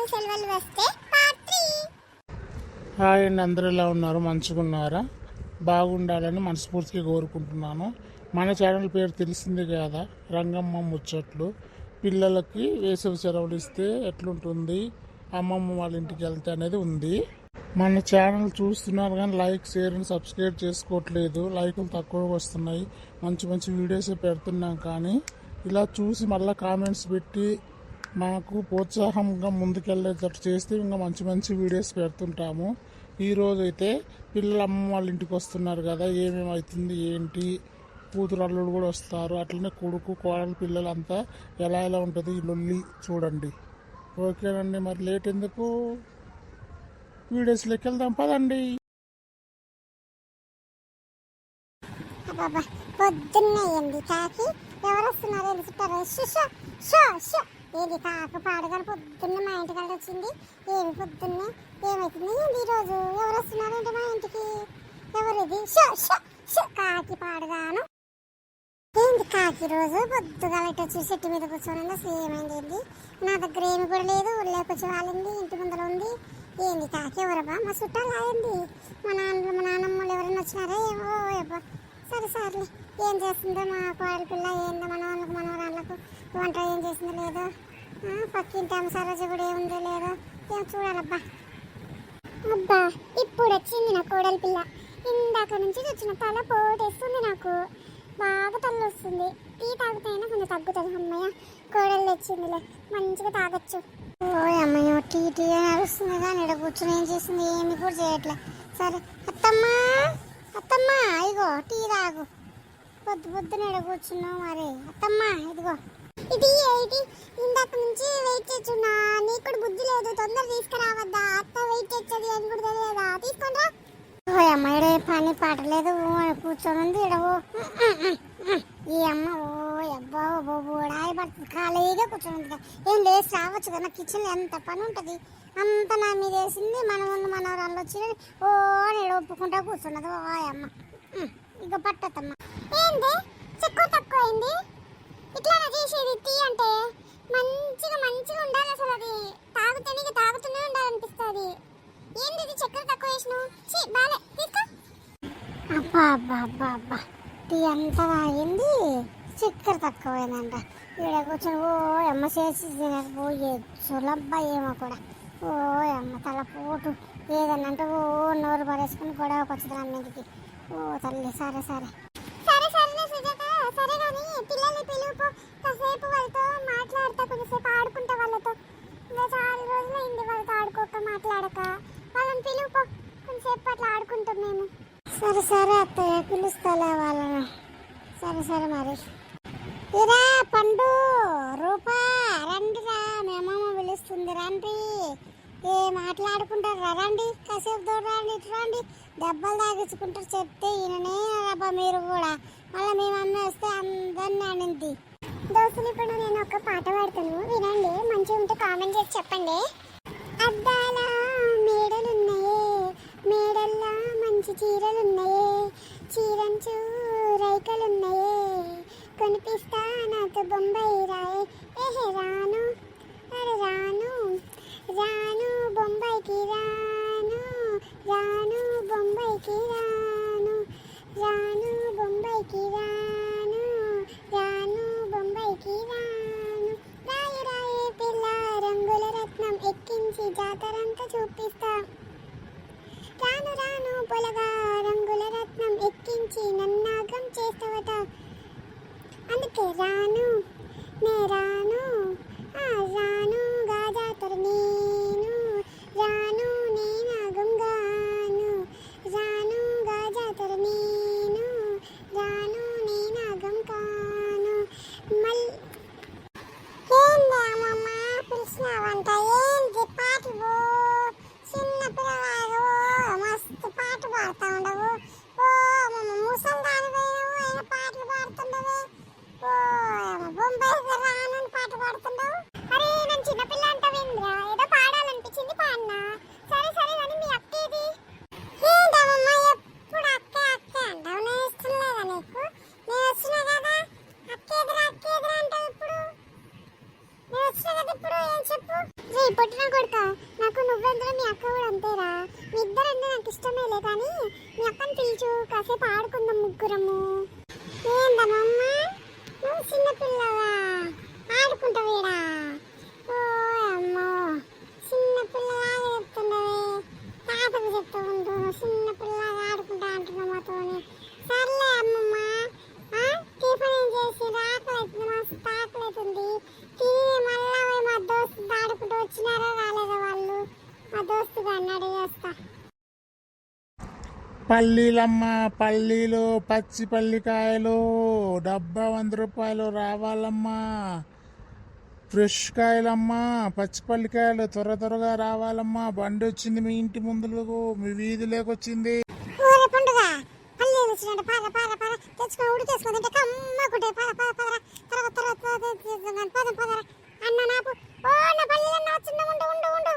వేసవి సెలవులు వస్తే పార్ట్ త్రీ హాయ్ అండి అందరూ ఎలా ఉన్నారు? మంచిగా ఉన్నారా బాగుండాలని మనస్ఫూర్తిగా కోరుకుంటున్నాను. మన ఛానల్ పేరు తెలిసింది కదా రంగమ్మ ముచ్చట్లు. పిల్లలకి వేసవి సెలవులు ఇస్తే ఎట్లుంటుంది? అమ్మమ్మ వాళ్ళ ఇంటికి వెళ్తే అనేది ఉంది. మన ఛానల్ చూస్తున్నారు కానీ లైక్ షేర్ అండ్ సబ్స్క్రైబ్ చేసుకోవట్లేదు. లైకులు తక్కువగా వస్తున్నాయి. మంచి మంచి వీడియోసే పెడుతున్నాం కానీ ఇలా చూసి మళ్ళీ కామెంట్స్ పెట్టి మాకు ప్రోత్సాహంగా ముందుకెళ్ళేటట్టు చేస్తే ఇంకా మంచి మంచి వీడియోస్ పెడుతుంటాము. ఈరోజు అయితే పిల్లలు అమ్మ వాళ్ళ ఇంటికి వస్తున్నారు కదా ఏమేమి అవుతుంది ఏంటి కూతురు అల్లుడు కూడా వస్తారు. అట్లనే కొడుకు కోడలు పిల్లలంతా ఎలా ఎలా ఉంటుంది ఈ లొల్లి చూడండి. ఓకేనండి మరి లేట్ ఎందుకు? వీడియోస్లోకి వెళ్దాం పదండి. అబ్బాబా పొద్దున్నే కాకి? ఎవరు వస్తున్నారో? షో షో షో ఏది కాకు పాడగానే పొద్దున్న మా ఇంటికి వెళ్ళి వచ్చింది. ఏమి పొద్దున్నే? ఏమవుతుంది ఏంది ఈరోజు ఎవరు వస్తున్నారు అంటే మా ఇంటికి? ఎవరిది? షో షో షో కాకి పాడగాను. ఏంది కాకి రోజు? పొద్దుగా ఇటు వచ్చి చెట్టు మీద కూర్చొని అసలు ఏమైంది ఏంది? నా దగ్గర ఏమి కూడా లేదు. ఊళ్ళో కూర్చో వాళ్ళింది ఇంటి ముందర ఉంది. ఏంది కాకి? ఎవరబ్బా? మా చుట్టాలు ఆయింది మా నాన్న మా నాన్నమ్మలు ఎవరైనా వచ్చినారా? ఏమో సరే సర్లే. ఏం చేస్తుందో మా కోడలి పిల్ల ఏందో మన వాళ్ళకు మన వాళ్ళకు వంట ఏం చేసిందో లేదో. పక్కింటి అమ్మ సరోజ కూడా ఏముందో లేదో. ఏం చూడాలబ్బా. అబ్బా ఇప్పుడు వచ్చింది నా కోడలి పిల్ల. ఇందాక నుంచి వచ్చిన తల పోటేస్తుంది నాకు. బాగా తల్లి వస్తుంది. టీ తాగితేనే కొంచెం తగ్గుతుంది అమ్మయ్య. కోడలు తెచ్చిందిలే. మంచిగా తాగొచ్చు. ఓ అమ్మయ్య టీ టీ అని అరుస్తుంది కానీ ఇక్కడ కూర్చొని ఏం చేసింది ఏమి కూడా చేయట్లే. సరే అత్తమ్మా! అత్తమ్మా ఇదిగో టీ తాగు. పొద్దు పొద్దున కూర్చున్నావు మరి? అత్తమ్మా ఇదిగో. ఇది ఏంటి ఇందాక నుంచి వెయిట్ చేస్తున్నా. నీకు కూడా బుద్ధి లేదు తొందర తీసుకురావద్దా? అత్త వెయిట్ చేస్తుంది అని కూడా తెలియదా? తీసుకుంటా ఓ అమ్మాయి పని పాటలేదు కూర్చొని ఉంది ఈడ ఓ. ఈ అమ్మ ఓ అబ్బా బాబు రాయబడుతుంది ఖాళీగా కూర్చొని ఏం లేచి రావచ్చు కదా. కిచెన్ ఎంత పని ఉంటుంది? అంత నా మీద వేసింది. మన ముందు మనవరాళ్ళు వచ్చి ఓ నేను ఒప్పుకుంటా కూర్చున్నది. ఓ అమ్మ. ఇక పట్టద్దమ్మ. ఏంది? చెక్కు తక్కువ అయింది ఇట్లా చేసేది టీ అంటే మంచిగా మంచిగా ఉండాలి అసలు అది. తాగుతూనే ఇక తాగుతూనే ఉండాలనిపిస్తుంది. ఏంది ఇది చక్కెర తక్కువ వేసినావు? చీ బాలే తీసుకో. అబ్బా అబ్బా అబ్బా అబ్బా. టీ అంతా తాగింది చక్కెర తక్కువైందంట. ఈడ కూర్చొని ఓ అమ్మ చేసి పోయే సులభ ఏమో కూడా. ఓ అమ్మ తల పోటు. ఏదన్నా అంటే ఓ నోరు పడేసుకుని గొడవకి వచ్చింది అన్నింటికి ఓ తల్లి సరే సరే. సరే సరే సుజాత సరే కానీ పిల్లల్ని పిలుపు. కాసేపు వాళ్ళతో మాట్లాడతా కొంచెంసేపు ఆడుకుంటా వాళ్ళతో. ఇంకా చాలా రోజులైంది వాళ్ళతో ఆడుకోక మాట్లాడక. వాళ్ళని పిలుపు. కొంచెంసేపు అట్లా ఆడుకుంటాం మేము. సరే సరే అత్తయ్య పిలుస్తాలే వాళ్ళను. సరే సరే మరి ఇరా పండు రూపా రండిరా రా అమ్మమ్మ పిలుస్తుంది రండి. ఏ మాట్లాడుకుంటారు రండి. కాసేపు దూరండి ఇటు రండి. దెబ్బలు తాగించుకుంటారు చెప్తే ఈయననే రబ్బా మీరు కూడా. మళ్ళీ మీ మమ్మీ వస్తే అందరిని అనింది. దోస్తులు ఇప్పుడు నేను ఒక పాట పాడతాను. వినండి మంచిగా ఉంటే కామెంట్ చేసి చెప్పండి. అబ్బాయి మంచి చీరలున్నాయే చీరంచు రైకలున్నాయే కొనిపిస్తా నాతో బొంబాయి రాయే. ఏహే రాను అరే రాను రాను బొంబాయికి రాను రాను బొంబాయికి రాను రాను బొంబాయికి రాను రాను బొంబాయికి రాను. రాయి రాయి పిల్ల రంగుల రత్నం ఎక్కించి జాతరంతా చూపిస్తా. పొలగా రంగుల రత్నం ఎక్కించి నన్నాగం చేస్తావట. అందుకే రాను నే రాను కొడుక నాకు నువ్వెందులో మీ అక్క కూడా అంతేరా? మీ ఇద్దరంటే నాకు ఇష్టమేలే కానీ మీ అక్కని పిలిచు కాసేపు ఆడుకుందాం ముగ్గురము. ఏందమ్మమ్మ? నువ్వు చిన్నపిల్లవా ఆడుకుంటావు ఆడుకుంటావేడా ఓ అమ్మో చిన్న చెప్తున్నావే తాతకు చెప్తూ ఉండు చిన్నపిల్లగా ఆడుకుంటా అంటున్నావు మాతోనే సర్లే అమ్మమ్మ ఆ, టిఫిన్ ఏం చేసి ఆకలి అవుతుంది మస్తు ఆకలి అవుతుంది తిని మళ్ళా పోయి మా దోస్తు ఆడుకుంటూ వచ్చినారా రాలేదా వాళ్ళు మా దోస్తు గారిని అడిగి వస్తా పల్లీలమ్మ పల్లీలు పచ్చి పల్లికాయలు డబ్బా వంద రూపాయలు రావాలమ్మా. ఫ్రెష్ కాయలమ్మా పచ్చి పల్లికాయలు త్వర త్వరగా రావాలమ్మా. బండి వచ్చింది మీ ఇంటి ముందులకు మీ వీధిలోకి వచ్చింది ఊరే పండుగ కమ్మ కుట్టే పాల పాల పాల తెచ్చుకొని ఉడికేసుకొని తింటే కమ్మకుంటే పాల పాల పాల తర్వాత తర్వాత తర్వాత పదం పదరా అన్న నాకు ఓ నా పల్లెలు అన్న వచ్చిండ ఉండు ఉండు ఉండు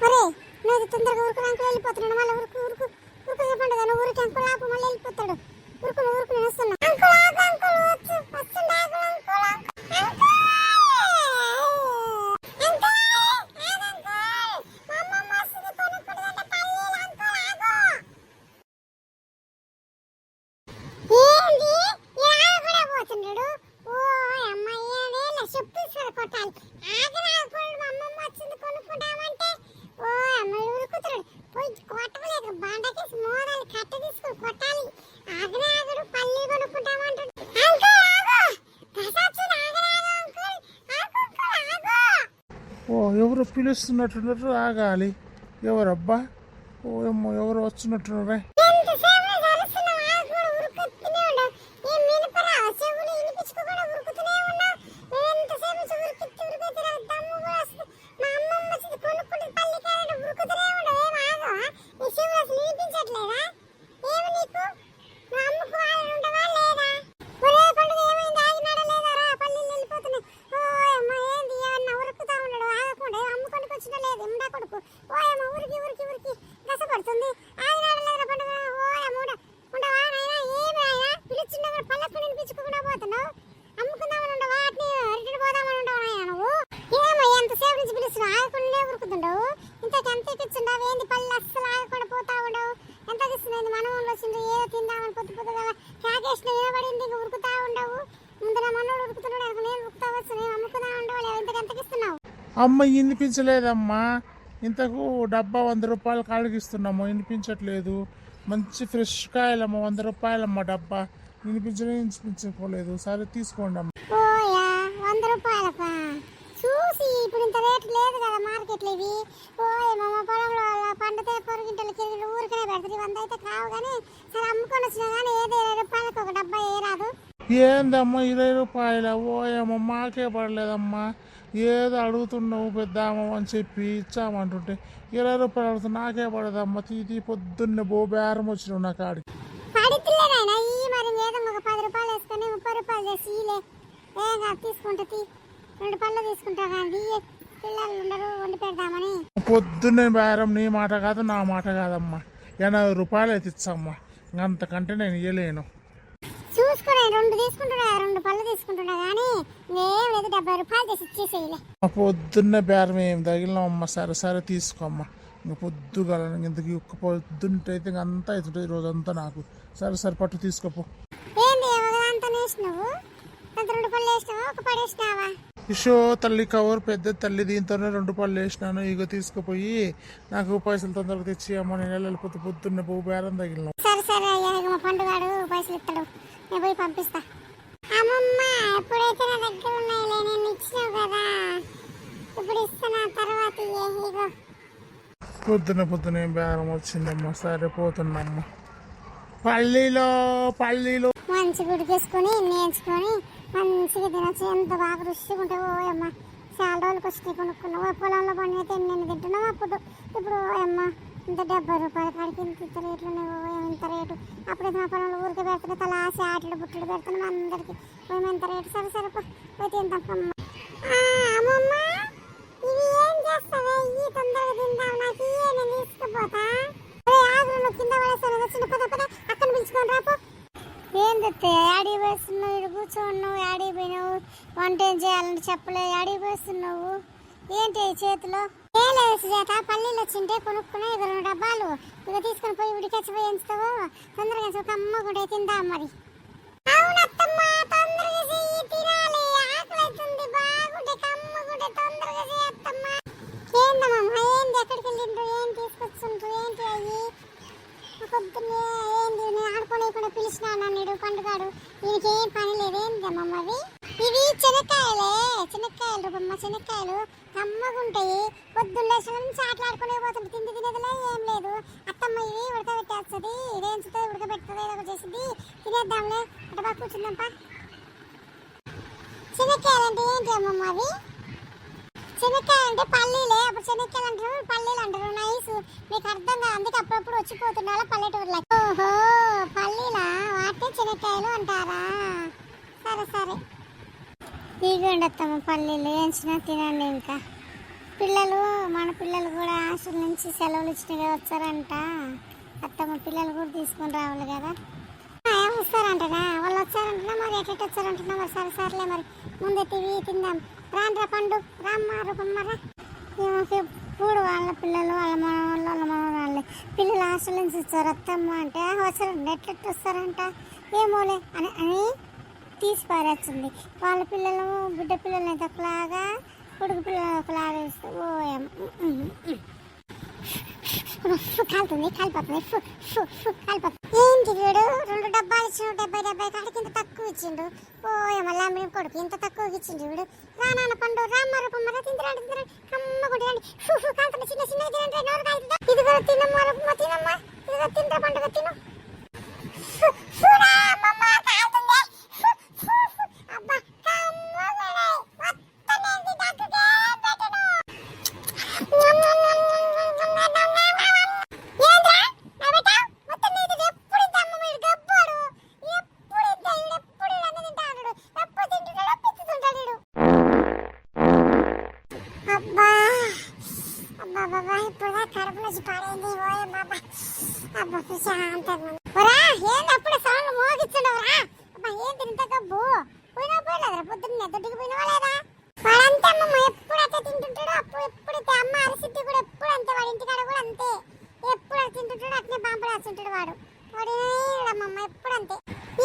ఒరే నువ్వు తొందరగా ఊరుకు అంకులు వెళ్ళిపోతున్నాడు మళ్ళీ ఉరుకు ఉరుకు ఉరుకు చెప్పండి నువ్వు ఊరికి అంకులు ఆపు మళ్ళీ వెళ్ళిపోతాడు ఉరుకు నువ్వు ఉరుకు నేను వస్తున్నా అంకుల్ ఆపు అంకుల్ వచ్చు వస్తుండే uncle uncle uncle uncle uncle మా అమ్మమ్మ వస్తుంది కొనుక్కుంటుందంటే పల్లీలు అంకుల్ ఆగు ఏంది ఇలా కూడా పోతున్నాడు ఓ అమ్మాయి ఏడేళ్ళ చెప్పు ఇస్తాడు కొట్టాలి ఆగరా ఆగకూడదు మా అమ్మమ్మ వచ్చింది కొనుక్కుంటామంటే ఓ అమ్మాయి ఉరుకుతాడు పోయి కొట్టలేక బండకేసి మోదాలి కట్ట తీసుకొని కొట్టాలి ఆగరా ఆగడు పల్లి కొనుక్కుంటామంటాడు అంకుల్ ఆగు కసాచుడు ఆగరా ఆగు అంకుల్ ఆగు అంకుల్ ఆగు ఓ ఎవరు పిలుస్తున్నట్టున్నారు ఆగాలి. ఎవరబ్బా? ఓ ఏమో ఎవరు వస్తున్నట్టున్నారే? ఎంతసేపు కలుస్తున్నావు ఆగు కూడా ఉరుకుతూనే ఉండవు ఏం వినపరా చెవులు వినిపించుకోకుండా ఉరుకుతూనే ఉన్నావు ఎంతసేపు ఉరికిచ్చి ఉరికిచ్చి దమ్ము కూడా వస్తుంది మా అమ్మమ్మ వచ్చింది కొనుక్కుంటే పల్లికాయలు ఉరుకుతూనే ఉండవు ఏం ఆగవా నీ చెవులు అసలు వినిపించట్లేదా ఏమి నీకు మా అమ్మకు వాళ్ళు ఉండవా లేదా ఒరే పండుగ ఏమైంది ఆగినాడా లేదా రా పల్లీలు వెళ్ళిపోతున్నాయి ఓ అమ్మ ఏంది ఏమన్నా ఉరుకుతా ఉన్నాడు ఆగకుండా అమ్ముకొని వచ్చినా లేదు ఇమ్మడా కొడుకు ఓ అమ్మ ఉరికి ఉరికి ఉరికి గసపడుతుంది ఆగినాడా లేదా పండుగ ఓ అమ్మ ఉండ ఉండవా నాయనా ఏమి నాయనా పిలుచున్నా కూడా పళ్ళకు వినిపించుకోకుండా పోతున్నావు అమ్ముకుందామని ఉండవా అట్ని రిటర్న్ పోదామని ఉండవా నాయనా నువ్వు ఏమో ఎంతసేపు నుంచి పిలుస్తున్నావు ఆగకుండా ఉరుకుతుండవు ఇంతకు ఎంత ఎక్కించుండవు ఏంది పళ్ళు అస్సలు ఆగకుండా పోతా ఉండవు ఎంత ఇస్తుంది మన ఊళ్ళో వచ్చింది ఏదో తిందామని పొద్దు పొద్దు కదా కాకేసిన నిలబడింది ఇంక ఉరుకుతా ఉండవు ముందర మనోడు ఉరుకుతున్నాడు అనుకో నేను ఉరుకుతా వచ్చు నేను అమ్ముకుతా ఉండవు ఇంతకు ఎంతకి ఇస్తున్నావు అమ్మ వినిపించలేదమ్మా. ఇంతకు డబ్బా వంద రూపాయలు కాళ్ళకి వినిపించట్లేదు. మంచి ఫ్రెష్ కాయలమ్మ వంద రూపాయలమ్మ డబ్బా. వినిపించలేదు వినిపించుకోలేదు సరే తీసుకోండి అమ్మ. ఓయా వంద చూసి ఇప్పుడు ఇంత రేట్ లేదు కదా మార్కెట్లో ఇవి. ఓయ్ పొలంలో పండితే పొరుగింటలు ఊరికనే పెడతారు. వంద అయితే కావు కానీ సరే అమ్ముకొని వచ్చినా కానీ ఏదో ఇరవై రూపాయలకు ఒక డబ్బా ఏ రాదు ఏందమ్మా ఇరవై రూపాయల ఓయమ్మ మాకే పడలేదమ్మా. ఏదో అడుగుతున్నావు పెద్దామ అని చెప్పి ఇచ్చామంటుంటే ఇరవై రూపాయలు అడుగుతున్నా నాకే పడదమ్మా. తీతి పొద్దున్నే బో బేరం వచ్చినావు నా కాడికి. పొద్దున్నే బేరం నీ మాట కాదు నా మాట కాదమ్మా. ఎనభై రూపాయలు అయితే ఇచ్చమ్మా. అంతకంటే నేను ఇయ్యలేను. చూసుకునే రెండు తీసుకుంటున్నా రెండు పళ్ళు తీసుకుంటున్నా కానీ ఏం లేదు డెబ్బై రూపాయలు చేసి ఇచ్చేసేయలే. పొద్దున్నే బేరం ఏం తగిలినామమ్మా సరే సరే తీసుకోమ్మా. ఇంకా పొద్దుగల ఇంతకి ఒక్క పొద్దుంటైతే ఇంక అంతా అవుతుంటుంది రోజంతా నాకు. సరే సరే పట్టు తీసుకోపో. ఏంది ఒకదాంతో వేసినావు అంత రెండు పళ్ళు వేసినావా ఒక పడి వేసినావా? ఇషో తల్లి కవర్ పెద్ద తల్లి దీంతోనే రెండు పళ్ళు వేసినాను. ఇగో తీసుకుపోయి నాకు పైసలు తొందరగా తెచ్చి అమ్మ నేను వెళ్ళిపోతే పొద్దున్నే బేరం తగిలిన సరే సరే అయ్యా పండుగాడు పైసలు ఇస్తాడు నేను పోయి పంపిస్తా. అమ్మమ్మ ఎప్పుడైతే నా దగ్గర ఉన్నాయిలే నేను ఇచ్చినావు కదా? ఇప్పుడు ఇస్తున్నా తర్వాత. ఇగో. పొద్దున పొద్దున ఏం బేరం వచ్చిందమ్మా సరే పోతున్నామ్మా పల్లీలో పల్లీలో. మంచి గుడికేసుకొని నేర్చుకొని మంచిగా తినచ్చు. ఎంత బాగా రుచిగా ఉంటావు ఓయమ్మ చాలా రోజులకి వచ్చి కొనుక్కున్నావు. పొలంలో పండుగ అయితే నేను తింటున్నావు అప్పుడు? ఇప్పుడు ఓయమ్మ ఇంత డెబ్బై రూపాయల కాడికి ఇంత ఇంత రేట్లు ఎంత ఇంత రేటు. అప్పుడే మా పొలంలో ఊరికి పెడుతున్నా తల ఆశ ఆటలు బుట్టలు పెడుతున్నాం అందరికి. మేము ఎంత రేటు? సరే సరే పో. పోయి అమ్మమ్మ తొందరగా తిందాం నాకు కింద ఏం పోస్తున్నావు? ఇక్కడ కూర్చోన్నావు పోయినావు? వంట ఏం చేయాలంటే చెప్పలే యాడికి పోస్తున్నావు? ఏంటి చేతిలో? ఏం లేదు సుజాత పల్లీలు వచ్చింటే కొనుక్కునే ఇక రెండు డబ్బాలు. ఇక తీసుకొని పోయి ఉడికొచ్చిపోయి ఎంచుతావు? తొందరగా ఒక అమ్మ కూడా తిందాం మరి? అవునత్తమ్మ తొందరగా తొందరగా ఎక్కడికి వెళ్ళిండ్రు ఏం ఏంటి అయ్యి? పొద్దున్నే ఏంది నేను ఆడుకోలేకుండా పిలిచినా నన్ను పండుగాడు. దీనికి ఏం పని లేదు ఏందమ్మా అవి ఇవి చెనక్కాయలే చెనక్కాయలు రూపమ్మ చెనక్కాయలు కమ్మగుంటాయి. పొద్దున్న లేచిన నుంచి ఆటలాడుకునే పోతుంది తిండి తినేదిలే ఏం లేదు. అత్తమ్మ ఇవి ఉడకబెట్టేస్తుంది రేంచుతుంది ఉడకబెడుతుంది ఏదో ఒకటి చేసింది తినేద్దాంలే అటు బాగా కూర్చుందాంపా చెనక్కాయలు అంటే ఏంటి అమ్మమ్మ అవి శనక్కాయ అంటే పల్లీలే అప్పుడు శనక్కాయలు అంటారు పల్లీలు అంటారు. నైస్. మీకు అర్థం కాదు అందుకే అప్పుడప్పుడు వచ్చిపోతుండాల పల్లెటూరులో ఓహో పల్లీలా? వాటిని శనక్కాయలు అంటారా? సరే సరే. ఇదిగోండి అత్తమ్మ పల్లీలు. వేయించినా తినండి ఇంకా. పిల్లలు మన పిల్లలు కూడా హాస్టల్ నుంచి సెలవులు ఇచ్చినగా వచ్చారంట. అత్తమ్మ పిల్లలు కూడా తీసుకొని రావాలి కదా. ఆ, ఏం వస్తారంటనా? వాళ్ళు వచ్చారంటున్నా మరి ఎట్లా వచ్చారంటున్నా మరి సరే సర్లే మరి. ముందే టీవీ తిందాం. రాండ్రా పండు రామ్మ రూపమ్మరా ఇప్పుడు వాళ్ళ పిల్లలు వాళ్ళ మనవాళ్ళు వాళ్ళ మనవాళ్ళే పిల్లలు హాస్టల్ నుంచి వచ్చారు అత్తమ్మ అంటే వచ్చారంట ఎట్లా వస్తారంట? ఏమోలే అని అని తీసి పారేస్తుంది. వాళ్ళ పిల్లలు బిడ్డ పిల్లలు అయితే ఒకలాగా కొడుకు పిల్లలు ఒకలాగా ఇస్తే ఓ ఏం, కాలుతుంది కాలిపోతుంది. ఫు ఫు ఫు కాలిపోతుంది. ఏంటి వీడు రెండు డబ్బాలు ఇచ్చిండు డెబ్బై డెబ్బై కాడికి ఇంత తక్కువ ఇచ్చిండు. ఓ మళ్ళా మేము కొడుకు ఇంత తక్కువ ఇచ్చిండు వీడు రా నాన్న పండు రామ్మ పొమ్మర తిందిరాండి తిందిరాండి అమ్మ కొట్టిరండి ఫు ఫు చిన్న చిన్న తినండి నోరు కాదు ఇదిగో తినమ్మ రూపమ్మ తినమ్మ. ఇదిగో తింటా పండుగ తిను. ఫు, అబ్బా బాబా ఇప్పుడు కడుపు నుంచి పడైంది. ఓయ్ బాబా అబ్బా ప్రశాంతంగా ఒరా ఏంది అప్పుడు సౌండ్ మోగిస్తుండవురా అబ్బా ఏంటి ఇంత గబ్బు? పోయినా పోయలేదురా పొద్దున్న దొడ్డికి పోయినా లేదా వాడంతే అమ్మమ్మ ఎప్పుడైతే తింటుంటాడో అప్పుడు ఎప్పుడైతే అమ్మ అరిసిద్ది కూడా ఎప్పుడు అంతే వాడి ఇంటికాడ కూడా అంతే. ఎప్పుడు అట్లా తింటుంటాడో అట్లే బాంపడాల్సింటాడు వాడు. వాడు అమ్మమ్మ ఎప్పుడు అంతే.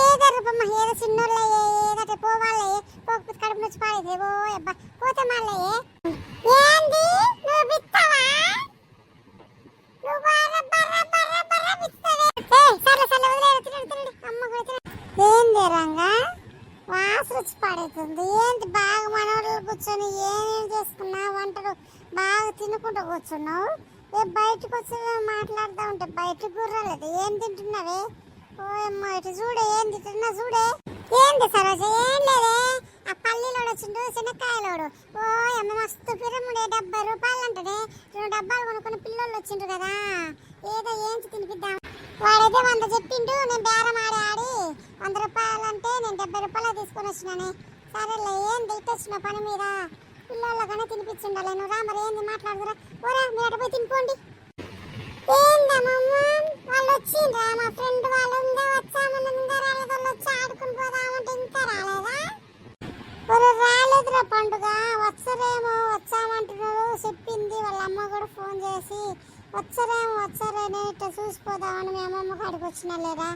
ఏదో రూపమ్మ ఏదో చిన్నోళ్ళయ్యే ఏదో అట్లా పోవాలే పోకపోతే కడుపు నుంచి పాడేది ఓ అబ్బా పోతే మళ్ళీ ఏంది నువ్వు బిత్తావా నువ్వు బర్ర బర్ర బర్ర బర్ర బిత్తావే ఏయ్ సర్లే సర్లే వదిలేయ్ తినండి తినండి అమ్మ కూడా తినండి ఏంది రంగా వాసన వచ్చి పడుతుంది ఏంటి బాగా మనోళ్ళు కూర్చొని ఏమేం చేసుకున్నా వంటలు బాగా తినుకుంటూ కూర్చున్నావు ఏ బయటకు వచ్చి మాట్లాడుతూ ఉంటే బయటకు గుర్రాలేదు ఏం తింటున్నావే ఓ అమ్మ ఇటు చూడే ఏం తింటున్నా చూడే ఏంది సరోజ ఏం లేదే ఆ పల్లీలోడు శనక్కాయలోడు ఓ అమ్మ మస్తు పిరముడే డెబ్బై రూపాయలు అంటనే రెండు డబ్బాలు కొనుక్కుని పిల్లోళ్ళు వచ్చిండ్రు కదా. ఏదో ఏంచి తినిపిద్దాం. వాడైతే వంద చెప్పిండు నేను బేరం ఆడి ఆడి. వంద రూపాయలు అంటే నేను డెబ్బై రూపాయలు తీసుకొని వచ్చినానే. సరేలే ఏం ఇటు పని మీద? పిల్లలకనే తినిపించిండాలి. నువ్వు రా మరి ఏంది మాట్లాడుతురా ఓరా మీరు అటు పోయి తినిపోండి. ఏందమ్మమ్మ వాళ్ళు వచ్చిండ్రా? మా ఫ్రెండ్ వాళ్ళు ఇంకా వచ్చామన్న ఇంకా రాలేదు వాళ్ళు వచ్చా ఆడుకుని పోదామంటే ఇంకా రాలేదా ఒరే రాలేదురా వచ్చరేమో వచ్చామంటున్నారు చెప్పింది. వాళ్ళ అమ్మ కూడా ఫోన్ చేసి వచ్చరేమో వచ్చరేనే ఇట్లా చూసిపోదామని మీ అమ్మమ్మ కాడికి వచ్చినా లేదా?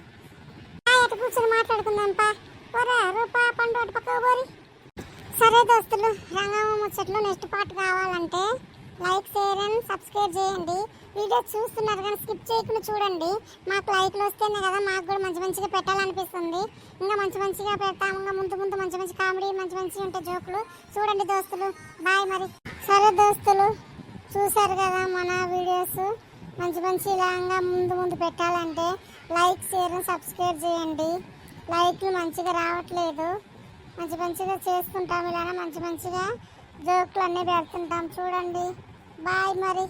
ఆ, ఇటు కూర్చొని మాట్లాడుకుందాంపా. ఒరే రూపా పండు అటు పక్క పోరి. సరే దోస్తులు రంగమ్మ ముచ్చట్లు నెక్స్ట్ పార్ట్ కావాలంటే లైక్ షేర్ అండ్ సబ్స్క్రైబ్ చేయండి. వీడియో చూస్తున్నారు కానీ స్కిప్ చేయకుండా చూడండి. మాకు లైక్లు వస్తేనే కదా మాకు కూడా మంచి మంచిగా పెట్టాలనిపిస్తుంది. ఇంకా మంచి మంచిగా పెడతాము. ఇంకా ముందు ముందు మంచి మంచి కామెడీ మంచి మంచి ఉంటాయి జోకులు. చూడండి దోస్తులు. బాయ్ మరి. సరే దోస్తులు. చూశారు కదా మన వీడియోస్. మంచి మంచి ఇలాగా ముందు ముందు పెట్టాలంటే లైక్ షేర్ సబ్స్క్రైబ్ చేయండి. లైక్లు మంచిగా రావట్లేదు. మంచి మంచిగా చేసుకుంటాం ఇలానే మంచి మంచిగా జోకులు అన్నీ పెడుతుంటాం. చూడండి. బాయ్ మరి